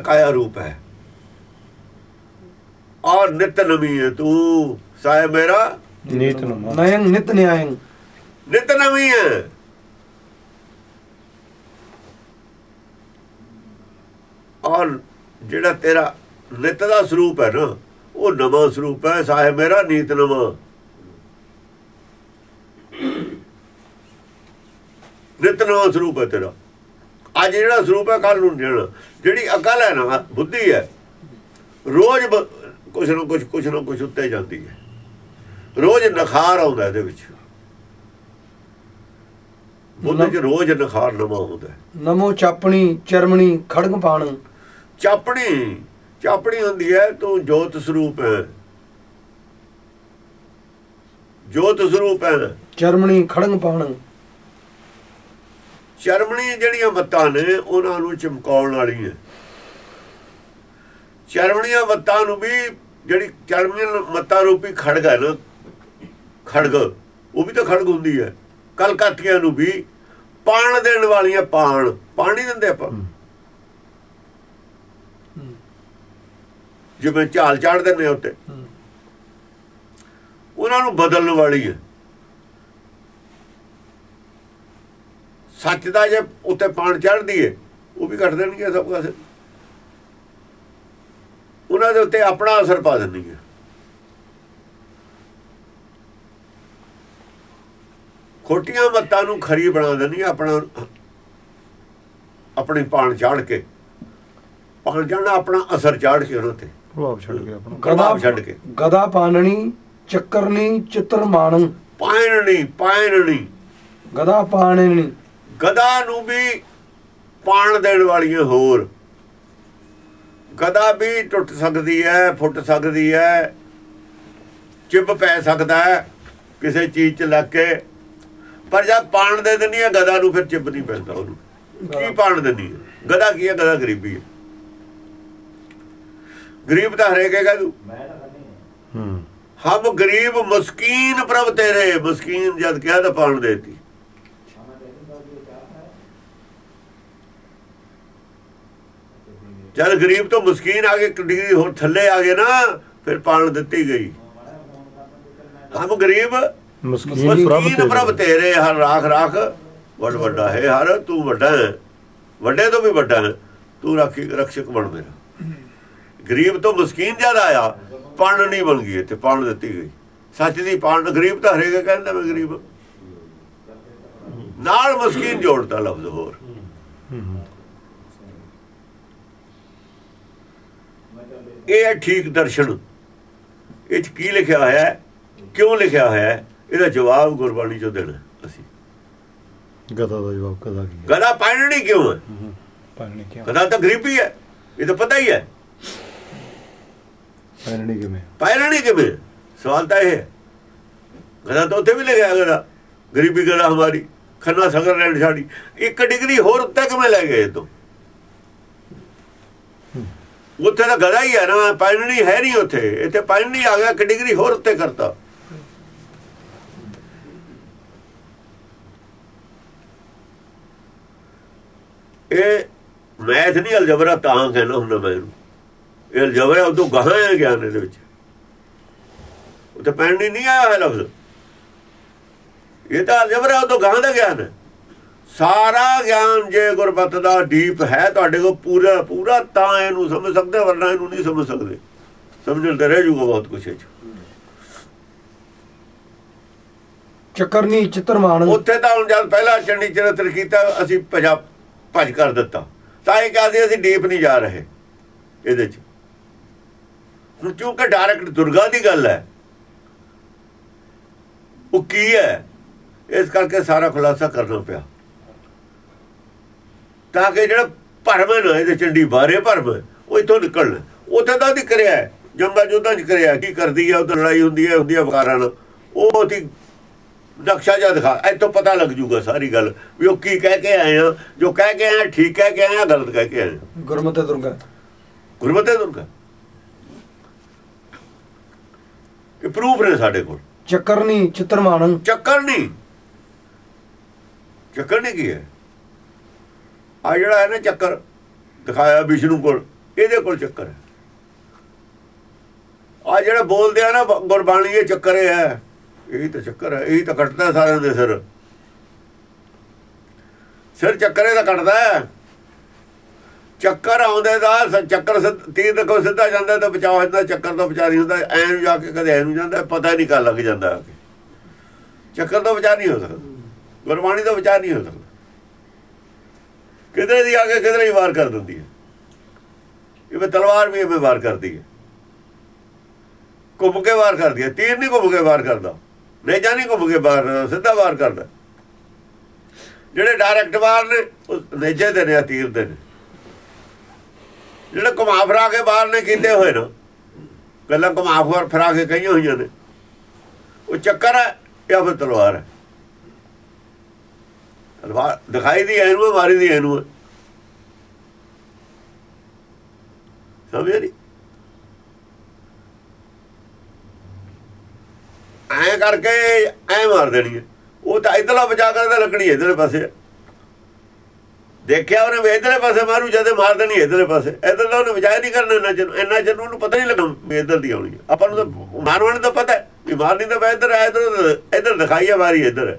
ਕਾਇਆ ਰੂਪ ਹੈ। ਔਰ ਨਿਤ ਨਵੀ ਹੈ ਤੂੰ ਸਾਹਿਬ ਮੇਰਾ। ਨੀਤ ਨੂੰ ਨਯੰ ਨਿਤ ਨਿਆਇੰ। ਨਿਤ ਨਵੀ ਹੈ। ਔਰ ਜਿਹੜਾ ਤੇਰਾ ਨਿਤ ਦਾ ਸਰੂਪ ਹੈ ਨਾ ਉਹ ਨਵਾਂ ਸਰੂਪ ਹੈ ਸਾਹਿਬ ਮੇਰਾ ਨੀਤ ਨਵਾਂ ਨਿਤ ਨਵਾਂ ਸਰੂਪ ਹੈ ਤੇਰਾ। ਅੱਜ ਜਿਹੜਾ ਸਰੂਪ ਹੈ ਕੱਲ ਨੂੰ ਜਿਹੜਾ। ਜਿਹੜੀ ਅਕਲ ਹੈ ਨਾ ਬੁੱਧੀ ਹੈ ਰੋਜ਼ ਕੁਛ ਨਾ ਕੁਛ ਕੁਛ ਨਾ ਕੁਛ ਉੱਤੇ ਜਾਂਦੀ ਹੈ। ਰੋਜ਼ ਨਖਾਰ ਆਉਂਦਾ ਇਹਦੇ ਵਿੱਚ। ਬੁੱਧ ਚ ਰੋਜ਼ ਨਖਾਰ ਨਵਾਂ ਹੁੰਦਾ ਹੈ। ਨਮੋ ਚਾਪਣੀ ਚਰਮਣੀ ਖੜਗ ਪਾਣ। ਚਾਪਣੀ ਚਾਪਣੀ ਹੁੰਦੀ ਹੈ ਤੂੰ ਜੋਤ ਸਰੂਪ ਹੈ। ਜੋਤ ਸਰੂਪ ਹੈ। ਚਰਮਣੀ ਖੜਗ ਪਾਣ। ਚਰਮਣੀ ਜਿਹੜੀਆਂ ਮੱਤਾਂ ਨੇ ਉਹਨਾਂ ਨੂੰ ਚਮਕਾਉਣ ਵਾਲੀ ਹੈ ਚਰਮਣੀਆਂ ਮੱਤਾਂ ਨੂੰ ਵੀ ਜਿਹੜੀ ਚਰਮਣੀ ਮੱਤਾਂ ਰੂਪੀ ਖੜਗ ਹੈ ਨਾ ਖੜਗ ਉਹ ਵੀ ਤਾਂ ਖੜਗ ਹੁੰਦੀ ਹੈ। ਕਲਕੱਤੀਆਂ ਨੂੰ ਵੀ ਪਾਣ ਦੇਣ ਵਾਲੀਆਂ ਪਾਣ ਪਾਣੀ ਦਿੰਦੇ ਆਪਾਂ। ਜਿਵੇਂ ਝਾਲ ਚਾੜ ਦਿੰਦੇ ਉੱਤੇ। ਉਹਨਾਂ ਨੂੰ ਬਦਲਣ ਵਾਲੀ ਹੈ। ਸੱਚ ਦਾ ਜੇ ਉੱਤੇ ਪਾਣ ਚੜਦੀ ਏ ਉਹ ਵੀ ਕੱਟ ਦੇਣਗੇ ਸਭ ਕੁਝ ਉਹਨਾਂ ਦੇ ਉੱਤੇ ਆਪਣਾ ਅਸਰ ਪਾ ਦਿੰਦੀ ਹੈ ਖੋਟੀਆਂ ਮੱਤਾਂ ਨੂੰ ਖਰੀ ਬਣਾ ਦਿੰਦੀ ਹੈ ਆਪਣਾ ਆਪਣੀ ਪਾਣ ਚਾੜ ਕੇ। ਪਾਣ ਚੜਨਾ ਆਪਣਾ ਅਸਰ ਚਾੜ ਕੇ ਉਹਨਾਂ ਤੇ। ਪ੍ਰਭਾਵ ਛੱਡ ਗਿਆ ਆਪਣਾ। ਪ੍ਰਭਾਵ ਛੱਡ ਕੇ। ਗਦਾ ਪਾਣਣੀ ਚੱਕਰਨੀ ਚਿੱਤਰ ਮਾਣ। ਪਾਇਣਣੀ ਪਾਇਣਣੀ ਗਦਾ ਪਾਣਣੀ ਗਦਾ ਨੂੰ ਵੀ ਪਾਣ ਦੇਣ ਵਾਲੀਆਂ ਹੋਰ। ਗਦਾ ਵੀ ਟੁੱਟ ਸਕਦੀ ਹੈ ਫੁੱਟ ਸਕਦੀ ਹੈ ਚਿੱਬ ਪੈ ਸਕਦਾ ਹੈ ਕਿਸੇ ਚੀਜ਼ 'ਚ ਲੱਗ ਕੇ। ਪਰ ਜਦ ਪਾਣ ਦੇ ਦਿੰਦੀ ਹੈ ਗਦਾ ਨੂੰ ਫਿਰ ਚਿੱਬ ਨਹੀਂ ਪੈਂਦਾ ਉਹਨੂੰ। ਕੀ ਪਾਣ ਦਿੰਦੀ ਹੈ? ਗਦਾ ਕੀ ਹੈ? ਗਦਾ ਗਰੀਬੀ ਹੈ। ਗਰੀਬ ਤਾਂ ਹਰੇਕ ਹੈਗਾ ਤੂੰ। ਹੂੰ। ਹਮ ਗਰੀਬ ਮਸਕੀਨ ਪ੍ਰਭ ਤੇਰੇ। ਮਸਕੀਨ ਜਦ ਕਿਹਾ ਤਾਂ ਪਾਣ ਦੇਤੀ। ਜਦ ਗਰੀਬ ਤੋਂ ਮਸਕੀਨ ਆ ਕੇ ਡਿਗਰੀ ਹੋਰ ਥੱਲੇ ਆ ਗਏ ਨਾ ਫਿਰ ਪਾਣ ਦਿੱਤੀ ਗਈ। ਹਮ ਗਰੀਬ ਮਸਕੀਨ ਪ੍ਰਭ ਤੇਰੇ ਹਰ ਰਾਖ ਰਾਖ। ਵੱਡ ਵੱਡਾ ਹੈ ਹਰ ਤੂੰ ਵੱਡਾ ਹੈ। ਵੱਡੇ ਤੋਂ ਵੀ ਵੱਡਾ ਹੈ। ਤੂੰ ਰਾਖੀ ਰਖਸ਼ਕ ਬਣ ਮੇਰਾ। ਗਰੀਬ ਤੋਂ ਮਸਕੀਨ ਜਦ ਆਇਆ ਪਾਣ ਨਹੀਂ ਬਣ ਗਈ ਤੇ ਪਾਣ ਦਿੱਤੀ ਗਈ। ਸੱਚ ਦੀ ਪਾਣ ਗਰੀਬ ਤਾਂ ਹਰੇਕ ਕਹਿੰਦਾ ਮੈਂ ਗਰੀਬ। ਨਾਲ ਮਸਕੀਨ ਜੋੜਦਾ ਲਫ਼ਜ਼ ਹੋਰ। ਇਹ ਹੈ ਠੀਕ ਦਰਸ਼ਨ। ਇਹ ਚ ਕੀ ਲਿਖਿਆ ਹੋਇਆ ਹੈ? ਕਿਉਂ ਲਿਖਿਆ ਹੋਇਆ ਹੈ? ਇਹਦਾ ਜਵਾਬ ਗੁਰਬਾਣੀ ਚੋਂ ਦੇਣਾ ਅਸੀਂ। ਗਦਾ ਦਾ ਜਵਾਬ ਕਦਾ ਕੀ ਗਦਾ ਪਾਣਣੀ ਕਿਉਂ ਹੈ? ਪਾਣੀ ਕਿਉਂ? ਗਦਾ ਤਾਂ ਗਰੀਬੀ ਹੈ। ਇਹ ਤਾਂ ਪਤਾ ਹੀ ਹੈ। ਪਾਣੀ ਕਿਵੇਂ? ਪਾਇਰਣੀ ਕਿਵੇਂ? ਸਵਾਲ ਤਾਂ ਇਹ ਹੈ। ਗਦਾ ਤਾਂ ਉੱਥੇ ਵੀ ਲਿਖਿਆ ਗਦਾ ਗਰੀਬੀ ਗਦਾ ਹਮਾਰੀ ਖੰਨਾ ਸਗਰ ਲੈਣ ਛਾੜੀ ਇੱਕ ਡਿਗਰੀ ਹੋਰ ਉੱਤੇ ਕਿਵੇਂ ਲੈ ਗਏ ਇਹ ਤੋਂ? ਉੱਥੇ ਤਾਂ ਗਦਾ ਹੀ ਹੈ ਨਾ ਪਾਇਰਣੀ ਹੈ ਨਹੀਂ ਉੱਥੇ। ਇੱਥੇ ਪਾਇਰਣੀ ਆ ਗਿਆ, ਇੱਕ ਡਿਗਰੀ ਹੋਰ ਉੱਤੇ ਕਰਤਾ। ਇਹ ਮੈਥ ਨਹੀਂ, ਅਲਜਬਰਾ ਤਾਂ ਕਹਿੰਦਾ ਹੁੰਦਾ ਮੈਂ ਇਹਨੂੰ। ਇਹ ਅਲਜਬਰਾ ਉਦੋਂ ਗਾਹਾਂ ਹੈ ਗਿਆਨ ਇਹਦੇ ਵਿੱਚ। ਉੱਥੇ ਪੈਣੀ ਨਹੀਂ ਆਇਆ ਹੈ ਲਫ਼ਜ਼। ਇਹ ਤਾਂ ਅਲਜਬਰਾ ਉਦੋਂ ਗਾਹਾਂ ਦਾ ਗਿਆਨ ਹੈ। ਸਾਰਾ ਗਿਆਨ ਜੇ ਗੁਰਬਤ ਦਾ ਡੀਪ ਹੈ ਤੁਹਾਡੇ ਕੋਲ ਪੂਰਾ ਪੂਰਾ ਤਾਂ ਇਹਨੂੰ ਸਮਝ ਸਕਦੇ ਹੋ, ਵਰਨਾ ਇਹਨੂੰ ਨਹੀਂ ਸਮਝ ਸਕਦੇ। ਸਮਝਣ ਤੇ ਰਹਿ ਜੂਗਾ ਬਹੁਤ ਕੁਛ ਇਹ 'ਚ। ਚੱਕਰਨੀ ਚਿੱਤਰ ਮਾਣ। ਉੱਥੇ ਤਾਂ ਹੁਣ ਜਦ ਪਹਿਲਾ ਚੰਡੀ ਚਰਿੱਤਰ ਕੀਤਾ ਅਸੀਂ ਭਜਾ ਭਜ ਕਰ ਦਿੱਤਾ। ਤਾਂ ਇਹ ਕਹਦੇ ਅਸੀਂ ਡੀਪ ਨਹੀਂ ਜਾ ਰਹੇ ਇਹਦੇ 'ਚ। ਹੁਣ ਕਿਉਂਕਿ ਡਾਇਰੈਕਟ ਦੁਰਗਾ ਦੀ ਗੱਲ ਹੈ। ਉਹ ਕੀ ਹੈ? ਇਸ ਕਰਕੇ ਸਾਰਾ ਖੁਲਾਸਾ ਕਰਨਾ ਪਿਆ। ਤਾਂ ਕਿ ਜਿਹੜਾ ਭਰਮ ਨਾ ਇਹਦੇ ਚੰਡੀ ਬਾਰੇ ਭਰਮ ਉਹ ਇਥੋਂ ਨਿਕਲਣਾ। ਉੱਥੇ ਤਾਂ ਨਹੀਂ ਕਰਿਆ ਹੈ। ਜੰਗਾਂ ਜੋਧਾਂ ਚ ਕਰਿਆ ਕੀ ਕਰਦੀ ਹੈ ਉਧਰ ਲੜਾਈ ਹੁੰਦੀ ਹੈ ਹੁੰਦੀ ਹੈ ਵਕਾਰਾਂ ਨਾਲ। ਉਹ ਅਸੀਂ ਨਕਸ਼ਾ ਜਿਹਾ ਦਿਖਾ ਇੱਥੋਂ ਪਤਾ ਲੱਗ ਜੂਗਾ ਸਾਰੀ ਗੱਲ ਵੀ ਉਹ ਕੀ ਕਹਿ ਕੇ ਆਏ ਆ। ਜੋ ਕਹਿ ਕੇ ਆਏ ਆ, ਠੀਕ ਕਹਿ ਕੇ ਆਏ ਆ ਗਲਤ ਕਹਿ ਕੇ ਆਏ ਆ। ਗੁਰਮਤਿ ਦੁਰਗਾ। ਗੁਰਮਤਿ ਦੁਰਗਾ। ਇਹ ਪ੍ਰੂਫ ਨੇ ਸਾਡੇ ਕੋਲ। ਚੱਕਰਨੀ ਚਿੱਤਰ ਮਾਣ ਚੱਕਰ ਨਹੀਂ। ਚੱਕਰ ਨਹੀਂ ਕੀ ਹੈ? ਆ ਜਿਹੜਾ ਹੈ ਨਾ ਚੱਕਰ ਦਿਖਾਇਆ ਵਿਸ਼ਨੂੰ ਕੋਲ, ਇਹਦੇ ਕੋਲ ਚੱਕਰ ਹੈ। ਆ ਜਿਹੜਾ ਬੋਲਦੇ ਆ ਨਾ, ਗੁਰਬਾਣੀ ਇਹ ਚੱਕਰ ਹੈ। ਇਹੀ ਤਾਂ ਚੱਕਰ ਹੈ, ਇਹੀ ਤਾਂ ਕੱਟਦਾ ਸਾਰਿਆਂ ਦੇ ਸਿਰ। ਸਿਰ ਚੱਕਰੇ ਦਾ ਕੱਟਦਾ ਚੱਕਰ ਆਉਂਦੇ ਦਾ ਚੱਕਰ ਸਿੱਧ- ਤੀਰ ਦੇਖੋ ਸਿੱਧਾ ਜਾਂਦਾ ਤਾਂ ਬਚਾਅ ਹੁੰਦਾ, ਚੱਕਰ ਤੋਂ ਬਚਾ ਨਹੀਂ ਹੁੰਦਾ ਐ ਨੂੰ ਜਾ ਕੇ ਕਦੇ ਐ ਨੂੰ ਜਾਂਦਾ, ਪਤਾ ਹੀ ਨਹੀਂ ਕਰ ਲੱਗ ਜਾਂਦਾ ਚੱਕਰ ਤੋਂ ਵਿਚਾਰ ਨਹੀਂ ਹੋ ਸਕਦਾ, ਗੁਰਬਾਣੀ ਤੋਂ ਵਿਚਾਰ ਨਹੀਂ ਹੋ ਸਕਦਾ। ਕਿਧਰੇ ਦੀ ਆ ਕੇ ਕਿਧਰੇ ਹੀ ਵਾਰ ਕਰ ਦਿੰਦੀ ਹੈ। ਇਹ ਤਲਵਾਰ ਵੀ ਐਵੇਂ ਵਾਰ ਕਰਦੀ ਹੈ। ਘੁੰਮ ਕੇ ਵਾਰ ਕਰਦੀ ਹੈ। ਤੀਰ ਨਹੀਂ ਘੁੰਮ ਕੇ ਵਾਰ ਕਰਦਾ। ਨੇਜਾ ਨਹੀਂ ਘੁੰਮ ਕੇ ਵਾਰ ਕਰਦਾ, ਸਿੱਧਾ ਵਾਰ ਕਰਦਾ। ਜਿਹੜੇ ਡਾਇਰੈਕਟ ਵਾਰ ਨੇ ਉਹ ਨੇਜੇ ਦੇ ਨੇ ਆ ਤੀਰ ਦੇ ਨੇ। ਜਿਹੜੇ ਘੁਮਾ ਫਰਾ ਕੇ ਬਾਹਰ ਨੇ ਕੀਤੇ ਹੋਏ ਨਾ ਪਹਿਲਾਂ ਘੁਮਾ ਫਰਾ ਫਰਾ ਕੇ ਕਹੀਆਂ ਹੋਈਆਂ ਨੇ। ਉਹ ਚੱਕਰ ਹੈ ਜਾਂ ਫਿਰ ਤਲਵਾਰ ਹੈ? ਦਿਖਾਈ ਦੀ ਐਨੂੰ ਹੈ, ਮਾਰੀ ਦੀ ਐਨੂੰ ਹੈ। ਸਮਝਿਆ ਨਹੀਂ? ਐ ਕਰਕੇ ਐ ਮਾਰ ਦੇਣੀ ਹੈ ਉਹ ਤਾਂ ਇਧਰਲਾ ਬਚਾ ਕਰਦਾ ਲੱਕੜੀ ਲੱਗਣੀ ਇਧਰਲੇ ਪਾਸੇ। ਹੈ। ਦੇਖਿਆ ਉਹਨੇ ਵੀ ਇਧਰਲੇ ਪਾਸੇ ਮਾਰੂ ਜਦੇ ਮਾਰ ਦੇਣੀ ਇਧਰਲੇ ਪਾਸੇ। ਇਧਰ ਦਾ ਉਹਨੇ ਬਚਾਇਆ ਨਹੀਂ ਕਰਨਾ ਇੰਨਾ ਚਿਰ ਇੰਨਾ ਚਿਰ ਉਹਨੂੰ ਪਤਾ ਨਹੀਂ ਲੱਗਾ ਵੀ ਇਧਰ ਦੀ ਆਉਣੀ ਹੈ ਆਪਾਂ ਨੂੰ ਤਾਂ ਮਾਰਵਣ ਦਾ ਪਤਾ ਹੈ ਵੀ ਮਾਰਨੀ ਤਾਂ ਮੈਂ ਇਧਰ ਆਇਆ ਇਧਰ ਇਧਰ ਦਿਖਾਈ ਆ ਮਾਰੀ ਇਧਰ।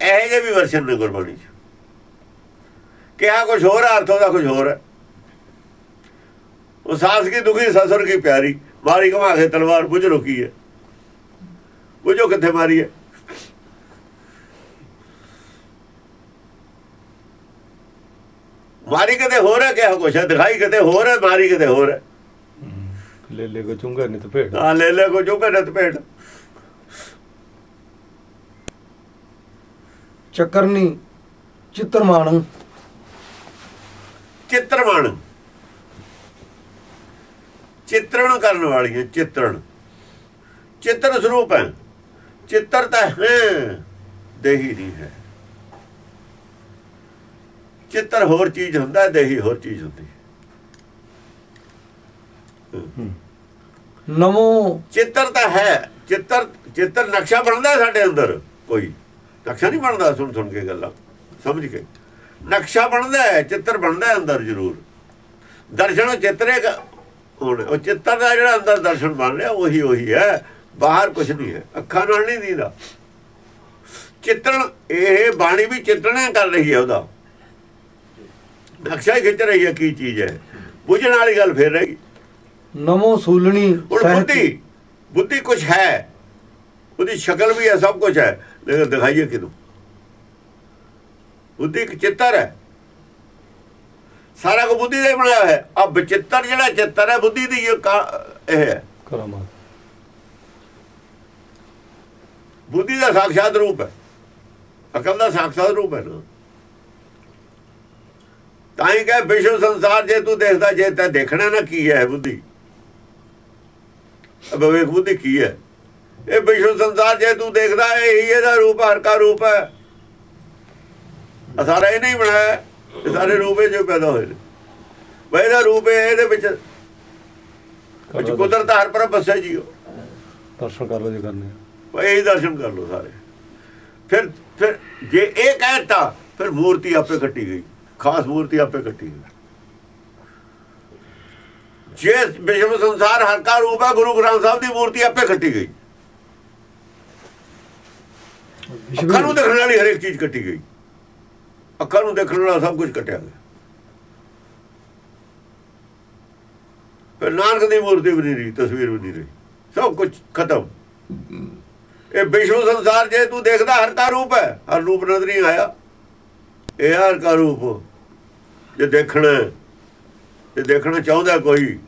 ਇਹ ਜਿਹੇ ਵੀ ਵਰਸ਼ਨ ਨੇ ਗੁਰਬਾਣੀ ਚ। ਕਿਹਾ ਕੁਝ ਹੋਰ ਅਰਥ ਉਹਦਾ ਕੁਝ ਹੋਰ ਹੈ। ਉਹ ਸਾਸ ਕੀ ਦੁਖੀ ਸਸੁਰ ਕੀ ਪਿਆਰੀ ਮਾਰੀ ਘਮਾ ਕੇ ਤਲਵਾਰ ਬੁਝ ਰੁਕੀ ਹੈ। ਬੁਝੋ ਕਿੱਥੇ ਮਾਰੀ ਹੈ। ਮਾਰੀ ਕਿਤੇ ਹੋਰ ਹੈ ਕਿਹਾ ਕੁਛ ਹੈ? ਦਿਖਾਈ ਕਿਤੇ ਹੋਰ ਹੈ ਮਾਰੀ ਕਿਤੇ ਹੋਰ ਹੈ। ਲੈ ਲੈ ਕੋ ਚੁੰਗਾ ਨਹੀਂ ਤੇ ਭੇਡ ਆ ਲੈ ਲੈ ਕੋ ਜੋ ਕਰਤ ਭੇਟ। ਚੱਕਰਨੀ ਚਿੱਤਰਮਾਨ। ਚਿੱਤਰਮਣ ਚਿੱਤਰਣ ਕਰਨ ਵਾਲੀਆਂ ਚਿੱਤਰਣ। ਚਿੱਤਰ ਸਰੂਪ ਹੈ। ਚਿੱਤਰ ਤਾਂ ਹੈ ਦੇਹੀ ਨਹੀਂ ਹੈ। ਚਿੱਤਰ ਹੋਰ ਚੀਜ਼ ਹੁੰਦਾ ਹੈ ਦੇਹੀ ਹੋਰ ਚੀਜ਼ ਹੁੰਦੀ। ਹੈ। ਨਮੋ। ਚਿੱਤਰ ਤਾਂ ਹੈ। ਚਿੱਤਰ ਚਿੱਤਰ ਨਕਸ਼ਾ ਬਣਦਾ ਹੈ ਸਾਡੇ ਅੰਦਰ ਕੋਈ। ਨਕਸ਼ਾ ਨਹੀਂ ਬਣਦਾ ਸੁਣ ਸੁਣ ਕੇ ਗੱਲਾਂ ਸਮਝ ਕੇ। ਨਕਸ਼ਾ ਬਣਦਾ ਹੈ ਚਿੱਤਰ ਬਣਦਾ ਹੈ ਅੰਦਰ ਜ਼ਰੂਰ। ਦਰਸ਼ਨ ਚਿੱਤਰੇ ਹੁਣ ਉਹ ਚਿੱਤਰ ਦਾ ਜਿਹੜਾ ਅੰਦਰ ਦਰਸ਼ਨ ਬਣ ਰਿਹਾ ਉਹੀ ਉਹੀ ਹੈ। ਬਾਹਰ ਕੁਝ ਨਹੀਂ ਹੈ ਅੱਖਾਂ ਨਾਲ ਨਹੀਂ ਦੀਦਾ। ਚਿੱਤਰਣ ਇਹ ਬਾਣੀ ਵੀ ਚਿੱਤਰਣੇ ਕਰ ਰਹੀ ਹੈ ਉਹਦਾ। ਨਕਸ਼ਾ ਹੀ ਖਿੱਚ ਰਹੀ ਹੈ ਕੀ ਚੀਜ਼ ਹੈ। ਬੁੱਝਣ ਵਾਲੀ ਗੱਲ ਫੇਰ ਰਹੀ। ਨਮੋ ਸੂਲਣੀ ਹੁਣ ਬੁੱਧੀ ਬੁੱਧੀ ਕੁਝ ਹੈ। ਉਹਦੀ ਸ਼ਕਲ ਵੀ ਹੈ ਸਭ ਕੁਝ ਹੈ। ਲੇਕਿਨ ਦਿਖਾਈਏ ਕਿਦੋਂ ਬੁੱਧੀ ਇੱਕ ਚਿੱਤਰ ਹੈ। ਸਾਰਾ ਕੁ ਬੁੱਧੀ ਦਾ ਹੀ ਬਣਾਇਆ ਹੈ। ਆ ਬਚਿੱਤਰ ਜਿਹੜਾ ਚਿੱਤਰ ਹੈ ਬੁੱਧੀ ਦੀ ਇਹ ਹੈ। ਕਰਾਮਾਤ ਬੁੱਧੀ ਦਾ ਸਾਖਸ਼ਾਤ ਰੂਪ ਹੈ। ਅਕਲ ਦਾ ਸਾਖਸ਼ਾਤ ਰੂਪ ਹੈ। ਨਾ ਤਾਂ ਹੀ ਕਹੇ ਵਿਸ਼ਵ ਸੰਸਾਰ ਜੇ ਤੂੰ ਦੇਖਦਾ ਜੇ ਤਾਂ ਦੇਖਣਾ ਨਾ ਕੀ ਹੈ ਬੁੱਧੀ? ਅਬਵੇਕ ਬੁੱਧੀ ਕੀ ਹੈ? ਇਹ ਵਿਸ਼ਵ ਸੰਸਾਰ ਜੇ ਤੂੰ ਦੇਖਦਾ ਇਹ ਹੀ ਇਹਦਾ ਰੂਪ ਹਰ ਕਾ ਰੂਪ ਹੈ। ਸਾਰਾ ਇਹ ਨਹੀਂ ਬਣਾਇਆ। ਇਹ ਸਾਰੇ ਰੂਪ ਇਹ ਜੋ ਪੈਦਾ ਹੋਏ ਨੇ। ਬਈ ਇਹਦਾ ਰੂਪ ਹੈ ਇਹਦੇ ਵਿੱਚ ਵਿੱਚ ਕੁਦਰਤ ਹਰ ਪਰ ਬਸਿਆ ਜੀਓ ਦਰਸ਼ਨ ਕਰ ਲੋ ਜੇ ਕਰਨੇ। ਭਾਈ ਇਹ ਦਰਸ਼ਨ ਕਰ ਲਓ ਸਾਰੇ। ਫਿਰ ਫਿਰ ਜੇ ਇਹ ਕਹਿਤਾ ਫਿਰ ਮੂਰਤੀ ਆਪੇ ਕੱਟੀ ਗਈ। ਖਾਸ ਮੂਰਤੀ ਆਪੇ ਕੱਟੀ ਗਈ। ਜੇ ਵਿਸ਼ਵ ਸੰਸਾਰ ਹਰ ਕਾ ਰੂਪ ਹੈ ਗੁਰੂ ਗ੍ਰੰਥ ਸਾਹਿਬ ਦੀ ਮੂਰਤੀ ਆਪੇ ਕੱਟੀ ਗਈ। ਅੱਖਾਂ ਨੂੰ ਦੇਖਣ ਵਾਲੀ ਹਰੇਕ ਚੀਜ਼ ਕੱਟੀ ਗਈ। ਅੱਖਾਂ ਨੂੰ ਦੇਖਣ ਵਾਲਾ ਸਭ ਕੁਝ ਕੱਟਿਆ ਗਿਆ। ਫਿਰ ਨਾਨਕ ਦੀ ਮੂਰਤੀ ਵੀ ਨਹੀਂ ਰਹੀ ਤਸਵੀਰ ਵੀ ਨਹੀਂ ਰਹੀ। ਸਭ ਕੁਝ ਖਤਮ। ਇਹ ਵਿਸ਼ਵ ਸੰਸਾਰ ਜੇ ਤੂੰ ਦੇਖਦਾ ਹਰ ਕਾ ਰੂਪ ਹੈ। ਹਰ ਰੂਪ ਨਜ਼ਰ ਨਹੀਂ ਆਇਆ। ਇਹ ਹਰ ਕਾ ਰੂਪ। ਜੇ ਦੇਖਣਾ ਜੇ ਦੇਖਣਾ ਚਾਹੁੰਦਾ ਕੋਈ